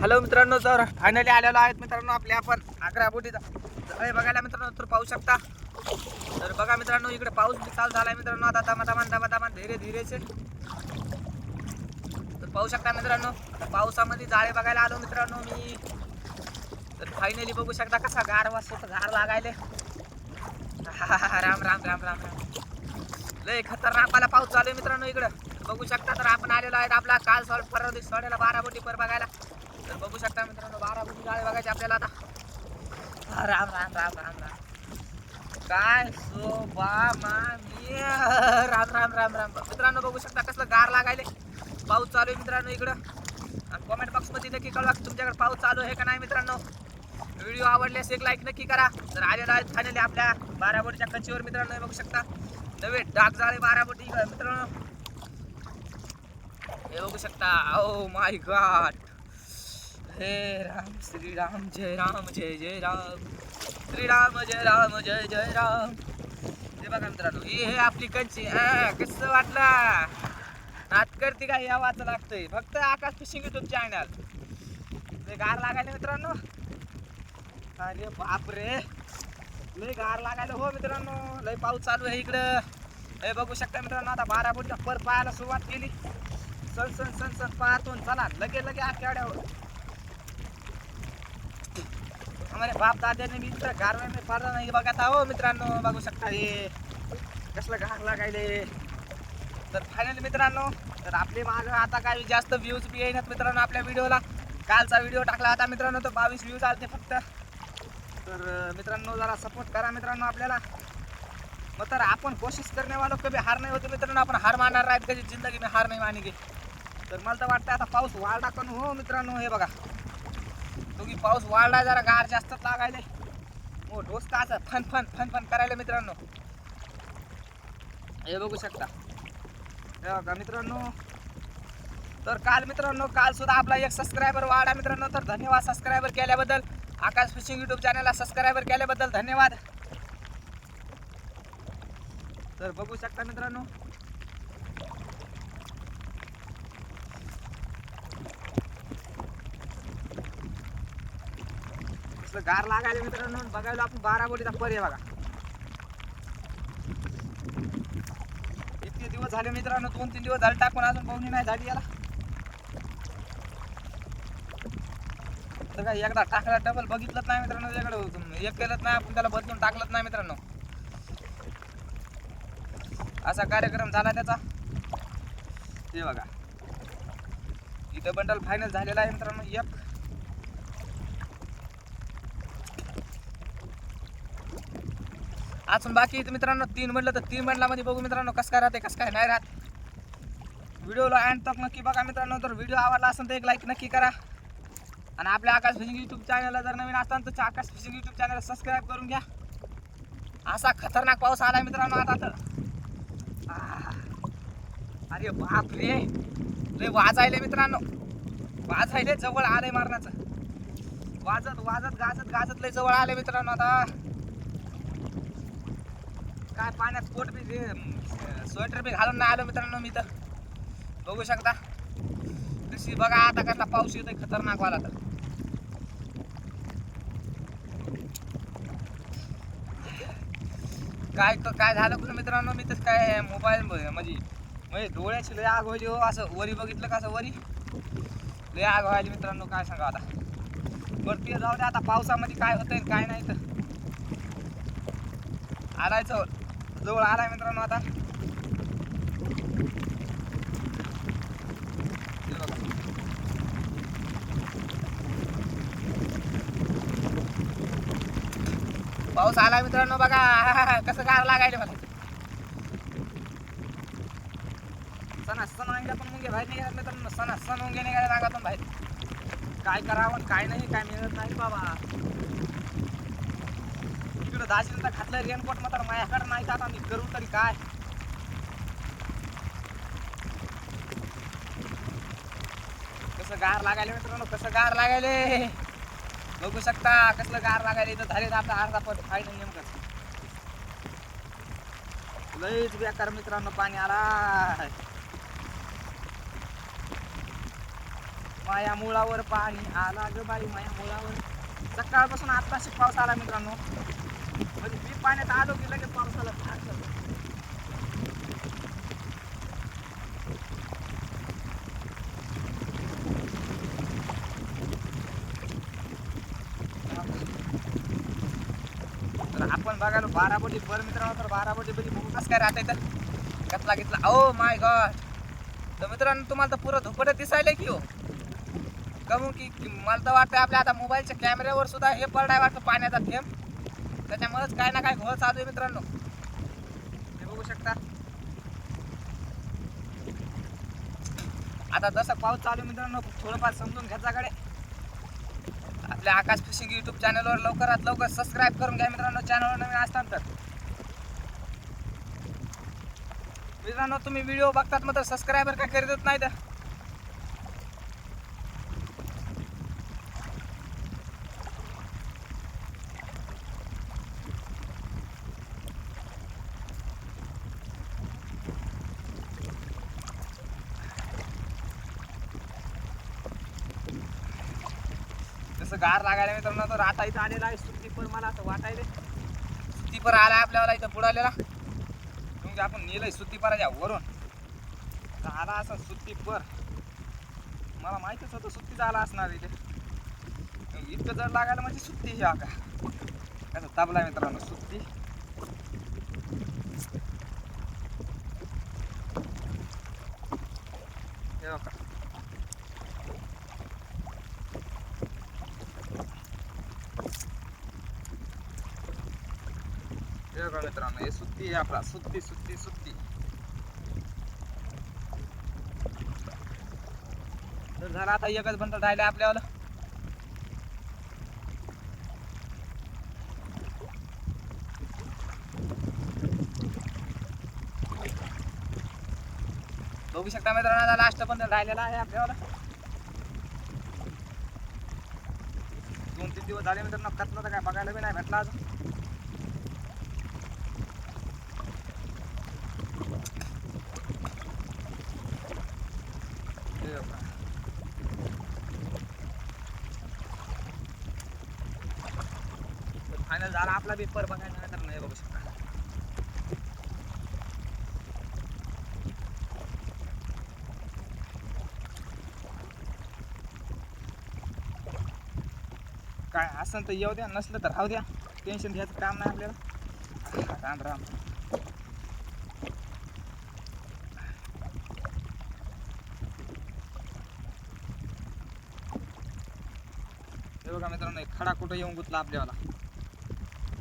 Hello मित्रांनो तर finally आलेलो आहेत मित्रांनो आपल्या आपण. अकरा बोटीचा बघायला मित्रांनो तर पाहू शकता. तर बघा मित्रांनो इकडे पाऊस बी चालू आहे मित्रांनो. आता दमा दमा दमा धीरे धीरेचे तर पाहू शकता मित्रांनो आता पावसामध्ये जाळे बघायला आलो मित्रांनो मी. तर फायनली बघू शकता कसा गार वाजतो गार लागायले राम राम राम राम राम. लय खतरनाक मला पाऊस चालू आहे मित्रांनो इकडं. बघू शकता तर आपण आलेलो आहेत आपला काल सॉल्ट परवा दिवशी सोडायला बारा बोटी पर बघायला. तर बघू शकता मित्रांनो बारा बोटी गाळे बघायचे आपल्याला आता. राम राम राम राम राम. काय सोबा मामी. राम राम राम राम. मित्रांनो बघू शकता कसलं गार लागायले. पाऊस चालू आहे मित्रांनो इकडं. आणि कमेंट बॉक्समध्ये नक्की कळवा की तुमच्याकडे पाऊस चालू आहे का नाही मित्रांनो. व्हिडिओ आवडल्यास एक लाईक नक्की करा. तर आलेला आहे फायनली आपल्या बाराबोटीच्या कच्चीवर मित्रांनो बघू शकता. नवे डाग झाले बारा मित्रांनो. हे बघू शकता. ओ माय गॉड हे राम श्रीराम जय राम जय जय राम. श्रीराम जय राम जय जय राम. हे बघा मित्रांनो ही हे आपली कंची कसं वाटलं? नात करते का? या वाचा लागतंय. फक्त आकाश फिशिंग युट्यूब चॅनल ते गार लागायला मित्रांनो. अरे बापरे. लय गार लागायला हो मित्रांनो. लय पाऊस चालू आहे इकडं. हे बघू शकता मित्रांनो आता बारा बोटीला पर पाहायला सुरुवात केली. सण सण सन सण पाहतो चला. लगे लगे आठवड्यावर हमारे बाप दाद्याने मी तर गारवे में नाही. बघा हो मित्रांनो बघू शकता हे. कसलं गार लागायले. तर फायनल मित्रांनो तर आपले मागं आता काही जास्त व्ह्यूज बी येईनात मित्रांनो आपल्या व्हिडिओला. कालचा व्हिडिओ टाकला होता मित्रांनो तो बावीस व्ह्यूज आलते फक्त. तर मित्रांनो जरा सपोर्ट करा मित्रांनो आपल्याला. मग तर आपण कोशिश करणे वालो कधी हार नाही होते मित्रांनो आपण हार मानणार राहत कधी जिंदगी मी हार नाही मानेगे तर मला तर वाटतं आता पाऊस वाढला टाकून हो मित्रांनो हे बघा. की पाऊस वाढला जरा गार जास्त लागायले. हो डोसका असं फन फन फन फन करायला मित्रांनो. हे बघू शकता. हे बघा मित्रांनो. तर काल मित्रांनो काल सुद्धा आपला एक सबस्क्रायबर वाढा मित्रांनो तर धन्यवाद सबस्क्रायबर केल्याबद्दल. आकाश फिशिंग युट्यूब चॅनलला सबस्क्रायबर केल्याबद्दल धन्यवाद. तर बघू शकता मित्रांनो. कसलं गार लागायला मित्रांनो बघायला आपण बारा बोटीचा पर्याय बघा. इतके दिवस झाले मित्रांनो दोन तीन दिवस झाले टाकून अजून पाहुणी नाही झाली याला. तर काय एकदा टाकला डबल बघितलंच नाही मित्रांनो त्याकडे एक केलंच नाही आपण त्याला बदलून टाकलंच नाही मित्रांनो. असा कार्यक्रम झाला त्याचा. हे बघा. इथं बंडल फायनल झालेला आहे मित्रांनो एक. अजून बाकी इथं मित्रांनो तीन म्हटलं तर तीन बंडलामध्ये बघू मित्रांनो कसं काय राहते कसं काय नाही राहत. व्हिडिओला अँड तक नक्की बघा मित्रांनो तर व्हिडिओ आवडला असेल तर एक लाईक नक्की करा. आणि आपल्या आकाश फिशिंग यूट्यूब चॅनलला जर नवीन असाल तर Akash fishing YouTube channel subscribe करून घ्या. असा खतरनाक पाऊस आला मित्रांनो आता तर. अरे बाप रे. लय वाजायले मित्रांनो. वाजायले जवळ आले मारण्याचं. वाजत वाजत गाजत गाजत लय जवळ आले मित्रांनो आता. काय पाण्यात कोट बी स्वेटर बी घालून नाही आलो मित्रांनो मी तर. बघू शकता. कशी बघा आता कसला पाऊस येतोय खतरनाक वाला तर. काय काय झालं कुठं मित्रांनो मी तर काय मोबाईल म्हणजे म्हणजे डोळ्याची लय आग व्हायची हो असं वरी बघितलं का असं वरी? लय आग व्हायची मित्रांनो काय सांगा आता. वरती जाऊ दे आता पावसामध्ये काय होतंय काय नाही तर. आलाय जवळ आलाय मित्रांनो आता. पाऊस आलाय मित्रांनो बघा. कसं गार लागायला मला सणा सण आणला पण मुंगे बाहेर निघाले मित्रांनो सणा सण मुंगे निघाले रागातून बाहेर. काय करावं काय नाही काय मिळत नाही बाबा. तिकडे दाजीनं तर घातलं रेनकोट मात्र माझ्याकडे नाही तर आता मी करू तरी काय? कसं गार लागायले मित्रांनो कसं गार लागायले? बघू शकता कसलं गार लागायला इथं झाले आपला अर्धा पट. फायनल नेमकं. लयच बेकार मित्रांनो पाणी आला माया मुळावर पाणी आला ग बाई माया मुळावर. सकाळपासून आत्ताशी पाऊस आला मित्रांनो. म्हणजे मी पाण्यात आलो की लगेच पाऊस तर आपण बघायला बाराबोटी बर मित्रांनो तर बाराबोटी मध्ये कसं काय राहते तर. घेतला घेतला. ओ माय गॉड तर मित्रांनो तुम्हाला तर पुरं धुपट दिसायला की हो. कमू की की मला तर वाटतं आपल्या आता मोबाईलच्या कॅमेऱ्यावर सुद्धा हे पडलाय वाटतं पाण्याचा थेंब. त्याच्यामुळेच काय ना काय घोळ चालू आहे मित्रांनो. हे बघू शकता. आता जसं पाऊस चालू आहे मित्रांनो थोडंफार समजून घ्यायचा कडे आपल्या आकाश फिशिंग युट्यूब चॅनलवर लवकरात लवकर सबस्क्राईब करून घ्या मित्रांनो चॅनलवर नवीन असतात तर. मित्रांनो तुम्ही व्हिडिओ बघतात मात्र सबस्क्रायबर काय करीतच नाही तर. गार लागायला मित्रांनो तर आता इथं आलेला आहे. सुट्टीपर मला असं वाटायले सुट्टीपर आला आपल्याला इथं बुडालेला. म्हणजे आपण नेलंय सुट्टीपराच्या वरून. तर आला असं सुट्टीपर मला माहितीच होतं सुट्टीच आला असणार इथे. इतकं जड लागायला म्हणजे सुट्टी ही का? तबला मित्रांनो सुट्टी हे बघा हे बघा मित्रांनो हे सुट्टी आहे आपला. सुट्टी सुट्टी सुट्टी तर झाला आता एकच बंद राहिले आपल्याला बघू शकता मित्रांनो आता लास्ट बंद राहिलेला आहे आपल्याला दोन तीन दिवस झाले मित्रांनो कचला तर काय बघायला बी नाही भेटला अजून हे बघा. फायनल झाला आपला पेपर बघायला नाही तर नाही बघू शकता काय असं तर येऊ द्या नसलं तर राहू द्या. टेन्शन घ्यायचं काम नाही आपल्याला. राम राम. हे बघा मित्रांनो खडा कुठं येऊन गुतला आपल्याला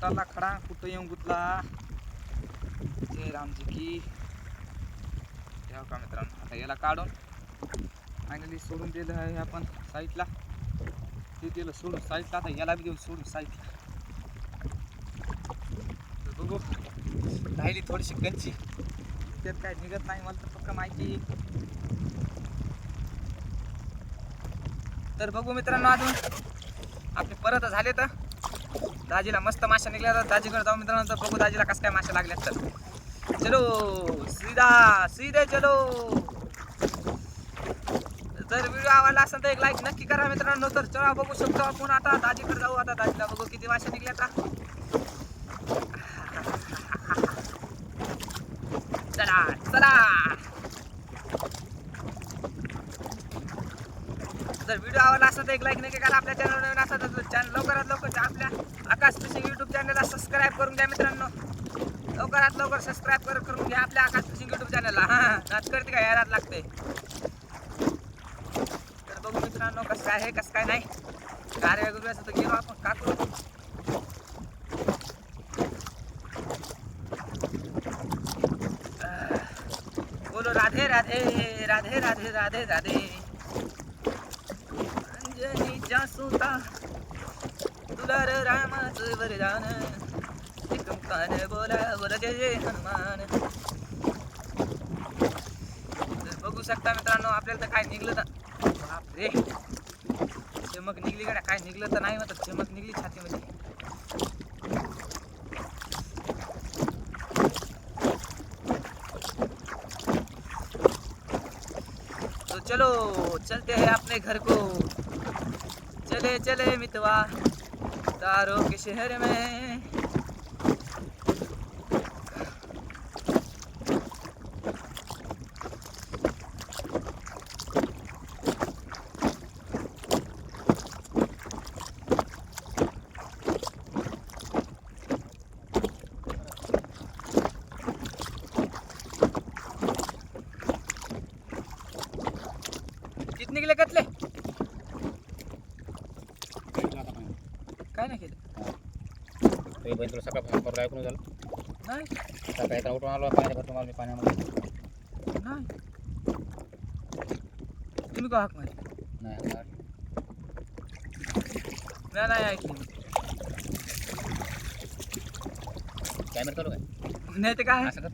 कुठला खडा कुठं येऊन गुतला? जय रामजी की. ठेव का मित्रांनो? आता याला काढून फायनली सोडून दिलं आहे आपण साईडला ते दिलं सोडून साईडला आता याला बी देऊ सोडून साईडला तर बघू राहिली थोडीशी कंची त्यात काय निघत नाही मला तर फक्त माहिती तर बघू मित्रांनो अजून. आपले परत झाले तर. दाजीला मस्त माशा निघल्या तर दाजीकडे जाऊ मित्रांनो तर बघू दाजीला कसं काय माशा लागल्या तर. चलो सीधा सीधे चलो. जर व्हिडिओ आवडला असेल तर एक लाईक नक्की करा मित्रांनो तर चला बघू शकतो आपण आता. दाजीकडे जाऊ आता. दाजीला बघू किती माशा निघल्या आता. चला चला जर व्हिडिओ एक लाईक नक्की करा. आपल्या चॅनल नवीन असतात चॅनल लवकरात लवकर आपल्या आकाश फिशिंग युट्यूब चॅनलला सबस्क्राईब करून घ्या मित्रांनो. लवकरात लवकर सबस्क्राईब कर करून घ्या आपल्या आकाश फिशिंग युट्यूब चॅनलला हां नाच करते का? यायलाच लागते. तर बघू मित्रांनो कसं काय आहे कसं काय नाही. कार्य वगैरे असं तर गेलो आपण. का करू? बोलो राधे राधे राधे राधे राधे राधे. जासुता। तुला र रामाचं वरदान। एकमकान बोला बोला जय जय हनुमान। तर बघू शकता मित्रांनो आपल्याला तर काय निघलं तर बापरे! चमक निघली गड्या काय निघलं तर नाही म्हणतात चमक निघली छातीमध्ये. चलो चलते चलते हैं अपने घर को। चले मितवा तारों के शहर में। कितने के लिए कतले काय नाही केलं. तुला सकाळ करू ऐकून झालं. नाही. सकाळी तर उठून आलो पाणी भरतो मला मी पाण्यामध्ये. नाही. तुम्ही का हाक मारली? नाही नाही नाही ऐकली कॅमेरा चालू काय नाही ते काय? असं कर.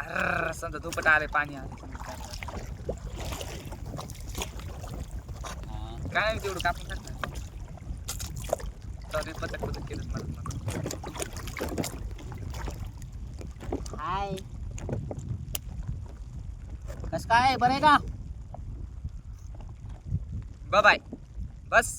अर्र समजा दुपट आले पाणी आले हां काय तेवढं कापून टाकणार? सॉरी पतक पतक केलं मला. हाय. कस काय बरं आहे का? ब बाय. बस.